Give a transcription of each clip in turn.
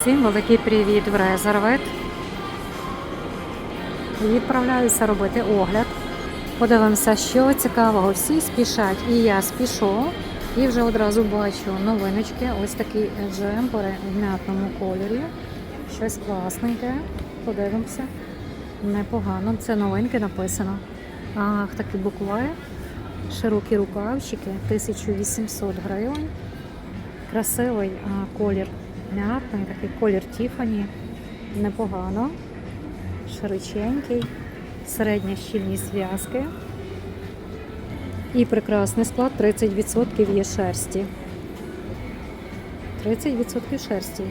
Всім великий привіт в Резервет. Відправляюся робити огляд. Подивимося, що цікавого. Всі спішать, і я спішу. І вже одразу бачу новиночки. Ось такі джемпери в м'ятному кольорі. Щось класненьке. Подивимося. Непогано. Це новинки написано. Ах, такі букви. Широкі рукавчики, 1800 гривень. Красивий колір м'ятний, такий колір Тіфані. Непогано. Широченький, середня щільність зв'язки. І прекрасний склад 30% є шерсті. 30% шерсті.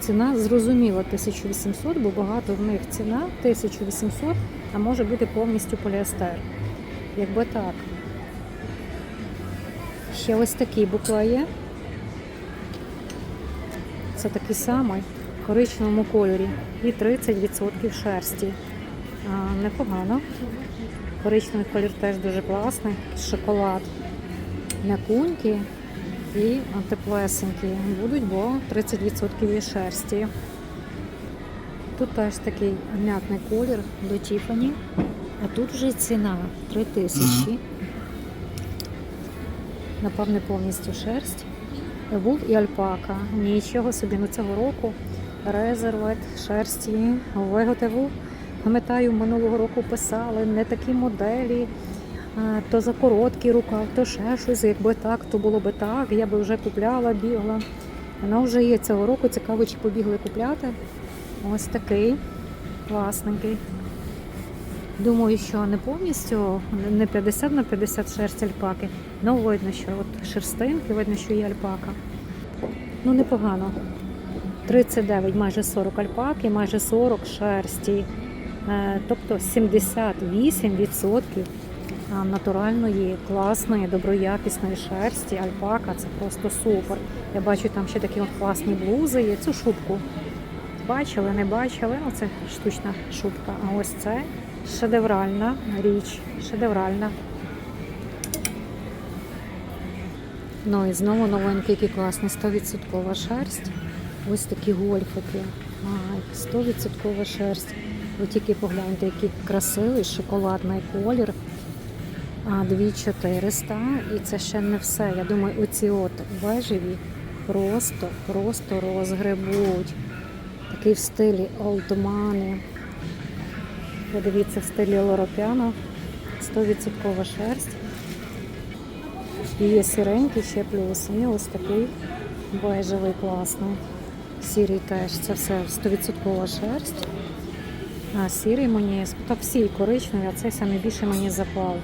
Ціна зрозуміла 1800, бо багато в них ціна 1800, а може бути повністю поліестер. Якби так. Ще ось такі буква є. Це такий самий в коричневому кольорі і 30% шерсті. А, непогано. Коричневий колір теж дуже класний. Шоколад. М'якунькі і теплесенькі будуть, бо 30% є шерсті. Тут теж такий м'ятний колір до Тіфані. А тут вже ціна 3000. Напевне, повністю шерсть. Вул і альпака. Нічого собі на цього року. Резервет шерсті виготовив. Пам'ятаю, минулого року писали не такі моделі, то за короткий рукав, то ще щось. Якби так, то було би так. Я би вже купляла, бігла. Вона вже є цього року. Цікаво, чи побігли купляти. Ось такий класненький. Думаю, що не повністю, не 50 на 50 шерсть альпаки. Ну, видно, що от шерстинки, видно, що є альпака. Ну, непогано. 39, майже 40 альпаки, майже 40 шерсті. Е, Тобто 78% натуральної, класної, доброякісної шерсті. Альпака це просто супер. Я бачу, там ще такі от класні блузи є. Цю шубку бачили, не бачили. Ну, це штучна шубка. А ось це шедевральна річ. Шедевральна. Ну і знову новинки, які класні, 100% шерсть. Ось такі гольфики. Ай, 100% шерсть. Ви тільки погляньте, який красивий шоколадний колір. А 2400. І це ще не все. Я думаю, оці от бежеві просто, просто розгребуть. Такий в стилі Олдмани. Подивіться в стилі Лоропяно. 100% шерсть. І є сіренький ще плюс. І ось такий бежевий класний. Сірий теж. Це все 100% шерсть. А сірий мені, та всі коричневі, а цей найбільше мені запав.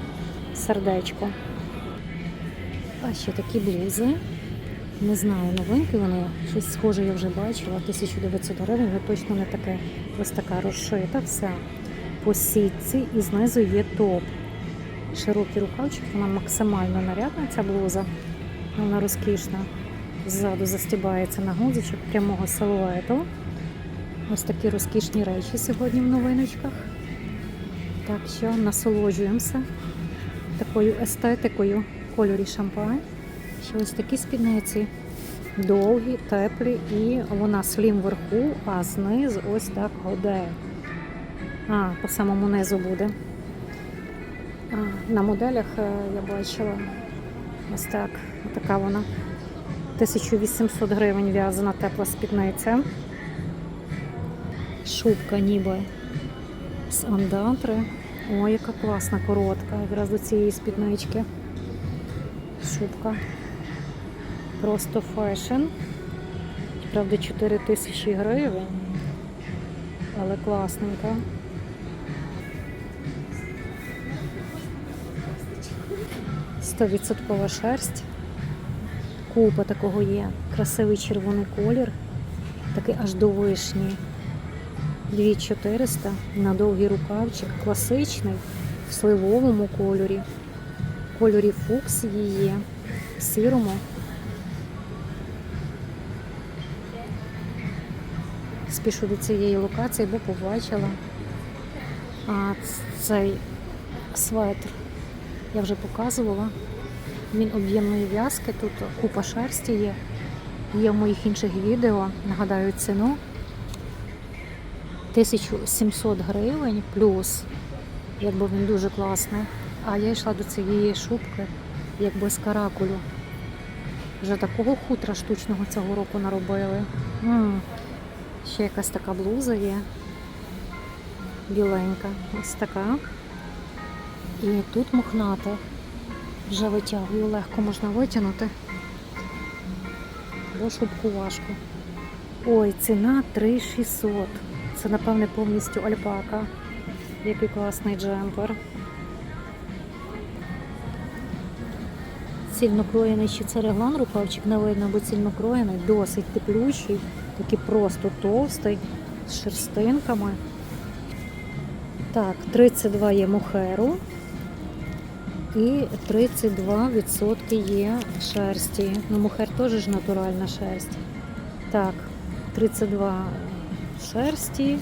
Сердечко. А ще такі блузи. Не знаю, новинки вони. Щось схоже я вже бачила. 1900 гривень, але точно не таке. Ось така розшита вся. По сітці і знизу є топ. Широкі рукавчики, вона максимально нарядна, ця блуза. Вона розкішна. Ззаду застібається на гудзичок прямого силуету. Ось такі розкішні речі сьогодні в новиночках. Так що насолоджуємося такою естетикою кольорі шампань. Ще ось такі спідниці. Довгі, теплі і вона слім вверху, а знизу ось так годе. А, по самому низу буде. А, на моделях е, я бачила ось так. Така вона. 1800 гривень в'язана тепла спідниця. Шубка ніби з андатри. Ой, яка класна, коротка, якраз до цієї спіднички. Шубка. Просто фешн. Правда, 4 тисячі гривень, але класненька. Стовідсоткова шерсть. Купа такого є. Красивий червоний колір. Такий аж до вишні. 2400 на довгий рукавчик. Класичний в сливовому кольорі. Кольорі фукс є. В сірому. Спішу до цієї локації, бо побачила а, цей светр. Я вже показувала. Він об'ємної в'язки, тут купа шерсті є. Є в моїх інших відео. Нагадаю ціну 1700 гривень плюс, якби він дуже класний. А я йшла до цієї шубки, якби з каракулю. Вже такого хутра штучного цього року наробили. м Ще якась така блуза є. Біленька. Ось така. І тут мохната. Вже витягую, легко можна витягнути. Бо шубку важко. Ой, ціна 3600. Це, напевне, повністю альпака. Який класний джемпер. Цільнокроєний ще це реглан, рукавчик не видно, бо цільнокроєний, досить теплющий, такий просто товстий, з шерстинками. Так, 32 є мохеру і 32% є шерсті. Ну, мохер теж ж натуральна шерсть. Так, 32 шерсті,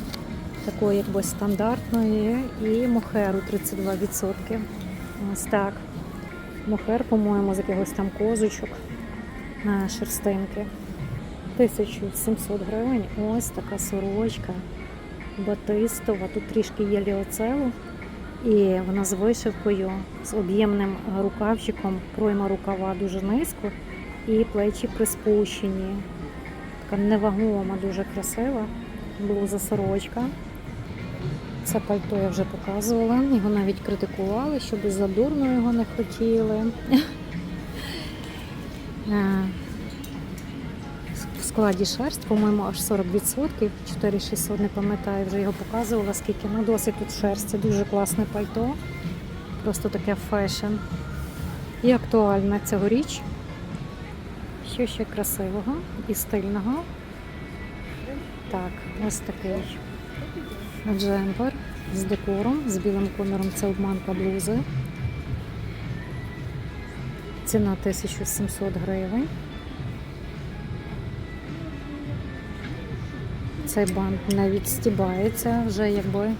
такої якби стандартної, і мохеру 32%. Ось так. Мохер, по-моєму, з якихось там козочок на шерстинки. 1700 гривень. Ось така сорочка батистова. Тут трішки є ліоцелу. І вона з вишивкою, з об'ємним рукавчиком, пройма рукава дуже низько, і плечі приспущені. Така невагома, дуже красива. Блуза сорочка. Це пальто я вже показувала. Його навіть критикували, щоб задурно його не хотіли. Складі шерсть, по-моєму, аж 40%, 4600, не пам'ятаю, вже його показувала, скільки. Ну, досить тут шерсті, дуже класне пальто. Просто таке фешн. І актуальне цьогоріч. Що ще красивого і стильного. Так, ось такий джемпер з декором, з білим коміром. Це обманка блузи. Ціна 1700 гривень. Цей бант не відстібається вже якби.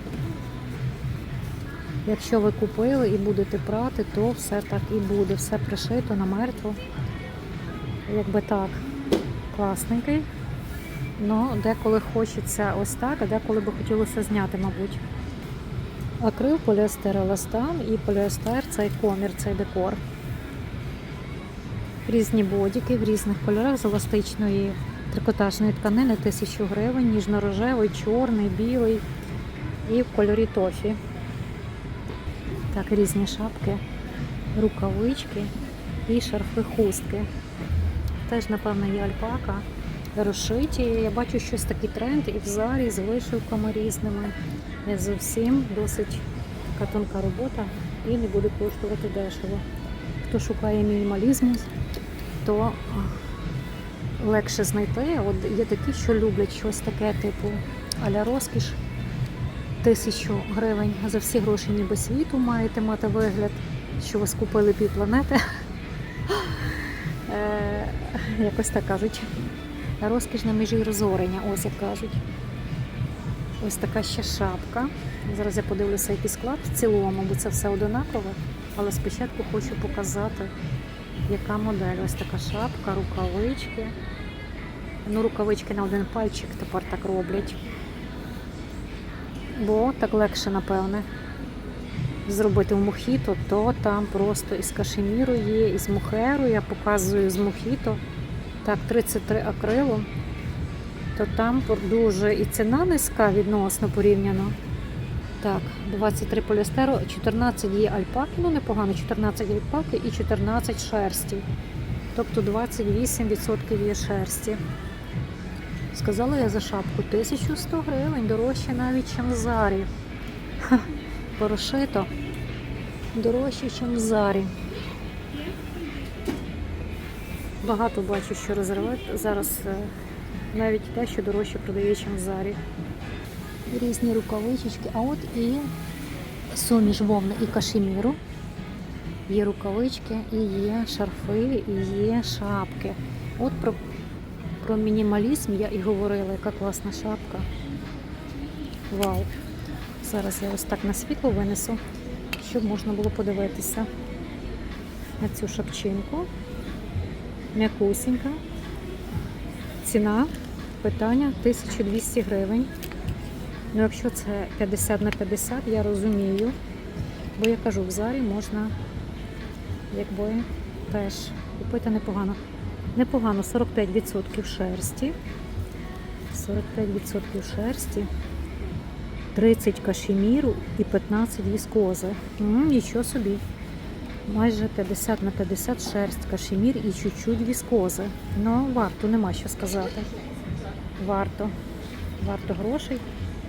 Якщо ви купили і будете прати, то все так і буде. Все пришито намертво. Якби так, класненький. Ну, деколи хочеться ось так, а деколи би хотілося зняти, мабуть. Акрил, поліестер, еластан і поліестер цей комір, цей декор. Різні бодіки в різних кольорах з еластичної трикотажної тканини 1000 гривень, ніжно-рожевий, чорний, білий і в кольорі тофі. Так, різні шапки, рукавички і шарфи хустки. Теж, напевно, є альпака. Розшиті. Я бачу щось такий тренд і в зарі з вишивками різними. Не зовсім досить така тонка робота і не буде коштувати дешево. Хто шукає мінімалізму, то легше знайти. От є такі, що люблять щось таке, типу аля розкіш. Тисячу гривень за всі гроші ніби світу маєте мати вигляд, що ви скупили пів планети. Е, Якось так кажуть. Розкіш на межі розорення, ось як кажуть. Ось така ще шапка. Зараз я подивлюся, який склад в цілому, бо це все одинакове. Але спочатку хочу показати, яка модель. Ось така шапка, рукавички. Ну, рукавички на один пальчик тепер так роблять. Бо так легше, напевне, зробити в мохіто, то там просто із кашеміру є, із мохеру. Я показую з мохіто. Так, 33 акрилу, то там дуже і ціна низька відносно порівняно. Так, 23 поліестеру, 14 є альпаки, ну непогано, 14 альпаки і 14 шерсті. Тобто 28% є шерсті. Сказала я за шапку 1100 гривень, дорожче навіть, ніж в зарі. Ха, Порошито дорожче, ніж в зарі. Багато бачу, що розривають. Зараз е, навіть те, що дорожче продає, ніж в зарі. Різні рукавички, а от і суміш вовни і кашеміру. Є рукавички, і є шарфи, і є шапки. От про, про мінімалізм я і говорила, яка класна шапка. Вау! Зараз я ось так на світло винесу, щоб можна було подивитися на цю шапчинку. М'якусінька. Ціна питання 1200 гривень. Ну, якщо це 50 на 50, я розумію. Бо я кажу, в залі можна якби теж купити непогано. Непогано 45% шерсті. 45% шерсті. 30 кашеміру і 15 віскози. Нічого собі. Майже 50 на 50 шерсть, кашемір і чуть-чуть віскози. Ну, варто, нема що сказати. Варто. Варто грошей.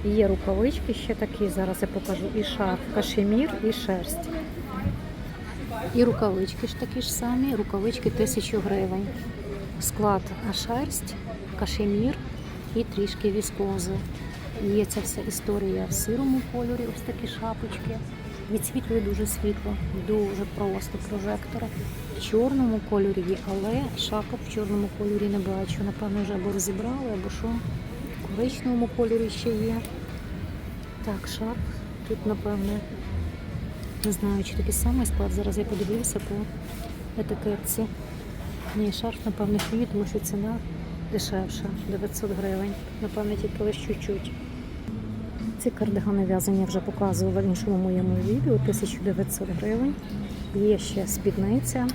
Є рукавички ще такі, зараз я покажу. І шарф, кашемір, і шерсть. І рукавички ж такі ж самі, рукавички 1000 гривень. Склад шерсть, кашемір і трішки віскози. Є ця вся історія в сирому кольорі, ось такі шапочки. Відсвітлює дуже світло, дуже просто прожектора. В чорному кольорі є, але шапок в чорному кольорі не бачу. Напевно, вже або розібрали, або що. В коричневому кольорі ще є. Так, шарф. Тут, напевне, не знаю, чи такий самий склад. Зараз я подивлюся по етикетці. Ні, шарф, напевне, фіні, тому що ціна дешевша 900 гривень. Напевне, тільки лише чуть-чуть. Ці кардигани в'язані вже показувала в іншому моєму відео 1900 гривень. Є ще спідниця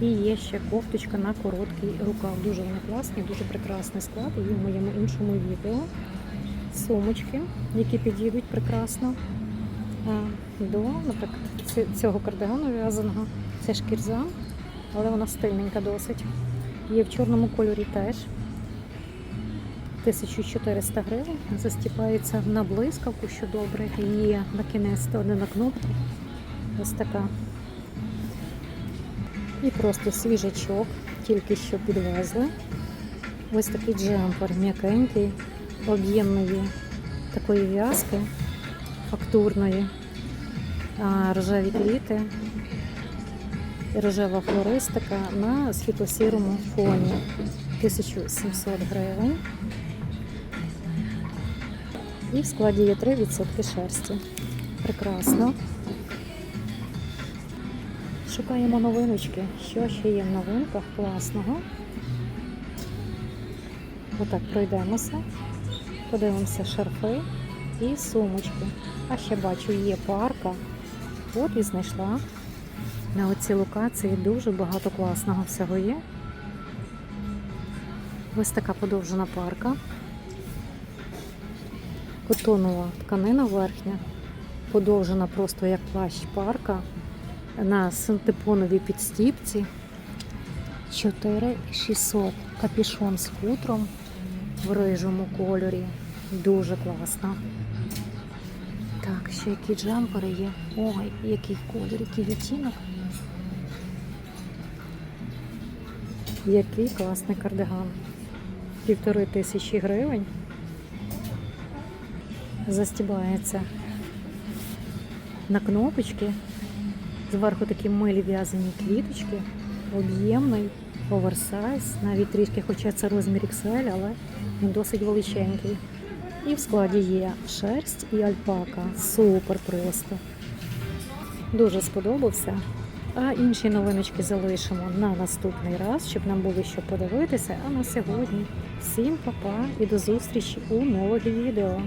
і є ще кофточка на короткий рукав. Дуже вони класні, дуже прекрасний склад. Є в моєму іншому відео. Сумочки, які підійдуть прекрасно до наприклад, цього кардигану в'язаного. Це шкірза, але вона стильненька досить. Є в чорному кольорі теж. 1400 гривень. Застіпається на блискавку, що добре. Є на кінець не на кнопку. Ось така. І просто свіжачок, тільки що підвезли. Ось такий джемпер, м'якенький, об'ємної такої в'язки, фактурної, рожеві квіти, рожева флористика на світло-сірому фоні. 1700 гривень. І в складі є 3% шерсті. Прекрасно. Шукаємо новиночки. Що ще є в новинках класного. Отак пройдемося. Подивимося шарфи і сумочки. А ще бачу, є парка. От і знайшла. На оцій локації дуже багато класного всього є. Ось така подовжена парка. Котонова тканина верхня, подовжена просто як плащ парка на синтепоновій підстіпці. 4600 капішон з хутром в рижому кольорі. Дуже класно. Так, ще які джемпери є. Ой, який колір, який відтінок. Який класний кардиган. Півтори тисячі гривень. Застібається на кнопочки. Зверху такі милі в'язані квіточки, об'ємний, оверсайз, навіть трішки, хоча це розмір XL, але він досить величенький. І в складі є шерсть і альпака. Супер просто. Дуже сподобався. А інші новиночки залишимо на наступний раз, щоб нам було що подивитися. А на сьогодні всім па-па і до зустрічі у нових відео.